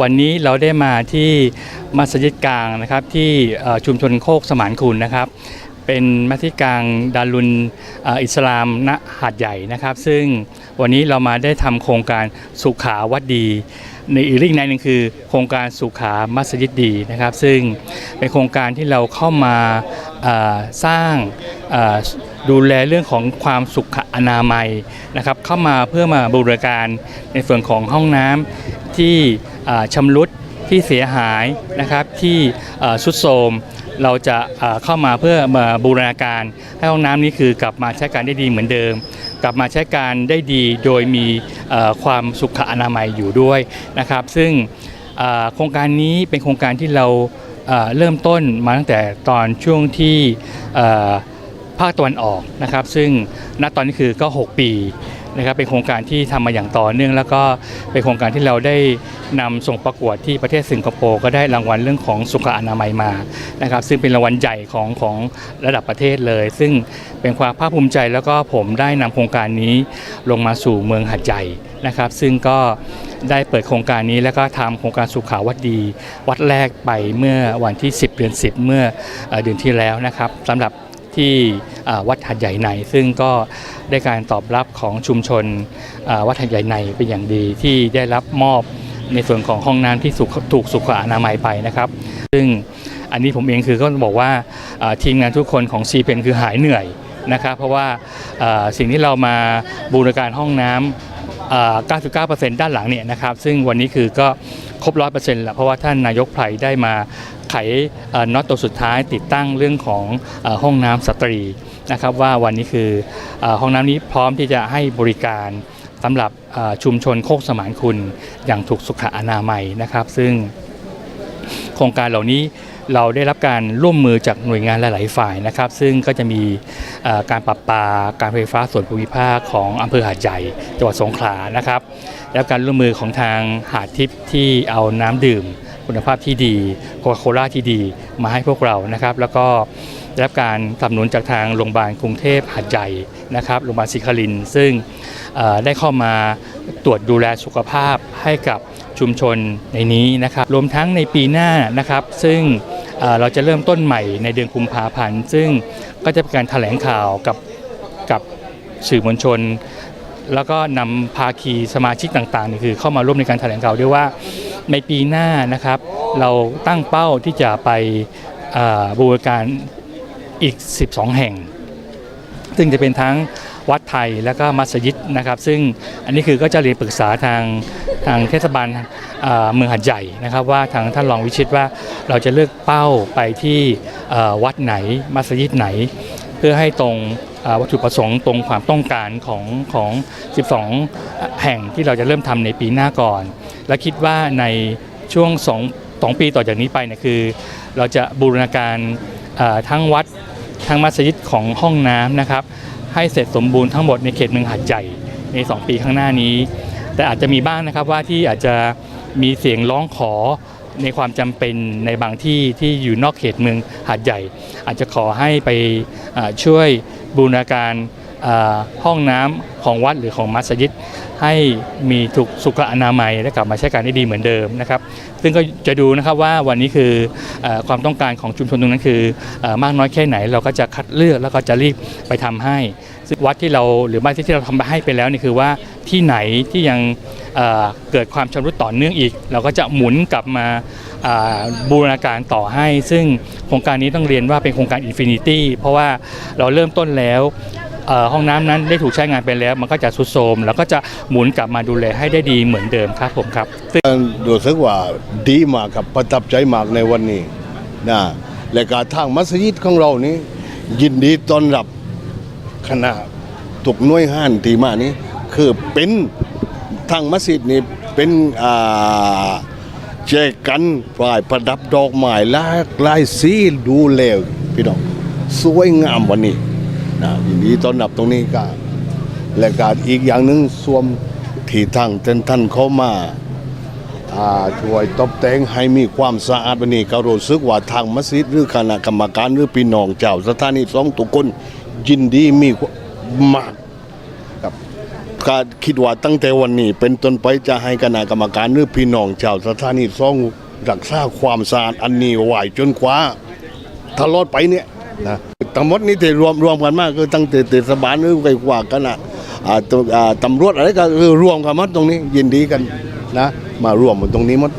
วันนี้เราได้มาที่มัสยิดกลางนะครับที่ชุมชนโคกสมานคุณนะครับ เป็นมัสยิดกลางดารุนอิสลามณหาดใหญ่นะครับ ซึ่งวันนี้เรามาได้ทำโครงการสุขาวัดดีในอีกเรื่องในหนึ่งคือโครงการสุขามัสยิดดีนะครับ ซึ่งเป็นโครงการที่เราเข้ามาสร้างดูแลเรื่องของความสุขอนามัยนะครับ เข้ามาเพื่อมาบูรการในส่วนของห้องน้ำที่ ชำรุดที่เสียหายนะครับที่สุดโทรมเราจะเข้ามาเพื่อมาบูรณาการให้ห้องน้ำนี้คือกลับมาใช้การได้ดีเหมือนเดิม กลับมาใช้การได้ดีโดยมีความสุขอนามัยอยู่ด้วยนะครับ ซึ่งโครงการนี้เป็นโครงการที่เราเริ่มต้นมาตั้งแต่ตอนช่วงที่ภาคตะวันออกนะครับ ซึ่งณตอนนี้คือก็ 6 ปี นะครับเป็นโครงการที่ทำมาอย่างต่อเนื่อง แล้วก็เป็นโครงการที่เราได้นำส่งประกวดที่ประเทศสิงคโปร์ก็ได้รางวัลเรื่องของสุขอนามัยมานะครับซึ่งเป็นรางวัลใหญ่ของของระดับประเทศเลย ซึ่งเป็นความภาคภูมิใจแล้วก็ผมได้นำโครงการนี้ลงมาสู่เมืองหัดใหญ่นะครับ ซึ่งก็ได้เปิดโครงการนี้แล้วก็ทำโครงการสุขาวัดดี วัดแรกไปเมื่อวันที่ 10 เดือน 10 เมื่อเอ่อเดือนที่แล้วนะครับสำหรับ ที่วัดหัดใหญ่ใน ซึ่งก็ได้การตอบรับของชุมชนวัดหัดใหญ่ในเป็นอย่างดีที่ได้รับมอบในส่วนของห้องน้ำที่ถูกสุขอนามัยไปนะครับ ซึ่งอันนี้ผมเองคือก็บอกว่าทีมงานทุกคนของซีเพนคือหายเหนื่อยนะครับ เพราะว่าสิ่งที่เรามาบูรณาการห้องน้ำ99%ด้านหลังเนี่ยนะครับ ซึ่งวันนี้คือก็ครบ 100%แล้วเพราะว่าท่านนายกไพรได้มา ไขน็อตตัวสุดท้ายติดตั้งเรื่องของห้องน้ำสตรีนะครับว่าวันนี้คือห้องน้ำนี้พร้อมที่จะให้บริการสำหรับชุมชนโคกสมานคุณอย่างถูกสุขอนามัยนะครับ ซึ่งโครงการเหล่านี้เราได้รับการร่วมมือจากหน่วยงานหลาย ๆ ฝ่ายนะครับ ซึ่งก็จะมีการปรับปาการไฟฟ้าส่วนภูมิภาคของอำเภอหาดใหญ่จังหวัดสงขลานะครับ แล้วการร่วมมือของทางหาดทิพย์ที่เอาน้ำดื่ม คุณภาพที่ดีโคคาโคล่าที่ดีมาให้พวกเรานะครับ แล้วก็ได้รับการสนับสนุนจากทางโรงพยาบาลกรุงเทพหาดใหญ่นะครับโรงพยาบาลศรีครินซึ่งได้เข้ามาตรวจดูแลสุขภาพให้กับชุมชนในนี้นะครับ รวมทั้งในปีหน้านะครับ ซึ่งเเราจะเริ่มต้นใหม่ในเดือนกุมภาพันธ์ ซึ่งก็จะเป็นการแถลงข่าวกับกับสื่อมวลชน แล้วก็นำภาคีสมาชิกต่างๆนี่คือเข้ามาร่วมในการแถลงข่าวด้วยว่า ในปีหน้านะครับ เราตั้งเป้าที่จะไปบูรการอีก 12 แห่ง ซึ่งจะเป็นทั้งวัดไทยแล้วก็มัสยิดนะครับ ซึ่งอันนี้คือก็จะเรียนปรึกษาทางทางเทศบาลเมืองหัดใหญ่นะครับ ว่าทางท่านรองวิชิตว่าเราจะเลือกเป้าไปที่วัดไหนมัสยิดไหน เพื่อให้ตรง วัตถุประสงค์ตรงความต้องการของของ 12 แห่งที่เราจะเริ่มทำในปีหน้าก่อน และคิดว่าในช่วง2 2ปีต่อจากนี้ไปเนี่ยคือ เราจะบูรณาการทั้งวัดทั้งมัสยิดของห้องน้ำนะครับ ให้เสร็จสมบูรณ์ทั้งหมดในเขตเมืองหาดใหญ่ใน 2 ปีข้างหน้านี้ แต่อาจจะมีบ้างนะครับว่าที่อาจจะมีเสียงร้องขอในความจำเป็นในบางที่ที่อยู่นอกเขตเมืองหาดใหญ่ อาจจะขอให้ไปช่วย บูรณาการ ห้องน้ำของวัดหรือของมัสยิดให้มีถูกสุขอนามัยและกลับมาใช้การได้ดีเหมือนเดิมนะครับซึ่งก็จะดูนะครับว่าวันนี้คืออความต้องการของชุมชนตรงนั้นคืออมากน้อยแค่ไหน เราก็จะคัดเลือกแล้วก็จะรีบไปทำให้ซึ่งวัดที่เราหรือบ้านที่ที่เราทำไปให้ไปแล้วนี่คือว่าที่ไหนที่ยังเกิดความชำรุดต่อเนื่องอีก เราก็จะหมุนกลับมาบูรณาการต่อให้ ซึ่งโครงการนี้ต้องเรียนว่าเป็นโครงการอินฟินิตี้เพราะว่าเราเริ่มต้นแล้ว ห้องน้ำนั้นได้ถูกใช้งานไปแล้ว มันก็จะสุดโทมแล้วก็จะหมุนกลับมาดูแลให้ได้ดีเหมือนเดิมครับผมครับรู้สึกว่าดีมากครับประทับใจมากในวันนี้นะและการทางมัสยิดของเรานี้ ยินดีต้อนรับคณะทุกน่วยงานทีมานี้คือเป็นทางมัสยิดนี่เป็นอ่าแจกันฝ่ายประดับดอกไม้ลากลายสีดูแลพี่น้องสวยงามวันนี้ นะยินดีต้อนรับตรงนี้ก็และการอีกอย่างหนึ่งสวมที่ทางท่านท่านเข้ามาอ่าช่วยตบแต่งให้มีความสะอาดวันนี้ก็รู้สึกว่าทางมัสยิดหรือคณะกรรมการหรือพี่น้องเจ้าสถานีสองทุกคนยินดีมีมากครับก็คิดว่าตั้งแต่วันนี้ เป็นต้นไปจะให้คณะกรรมการหรือพี่น้องชาสถานีซ่องรักษาความสะอาดอันนี้ไหวจนกว่าตลอดไปเนี่ยนะ ทั้งหมดนี่ที่รวมรวมกันมากคือตั้งแต่เทศบาลหรือไกลกว่าคณะอ่าตอ่าตำรวจอะไรก็คือรวมกันหมดตรงนี้ยินดีกันนะมารวมหมดตรงนี้หมด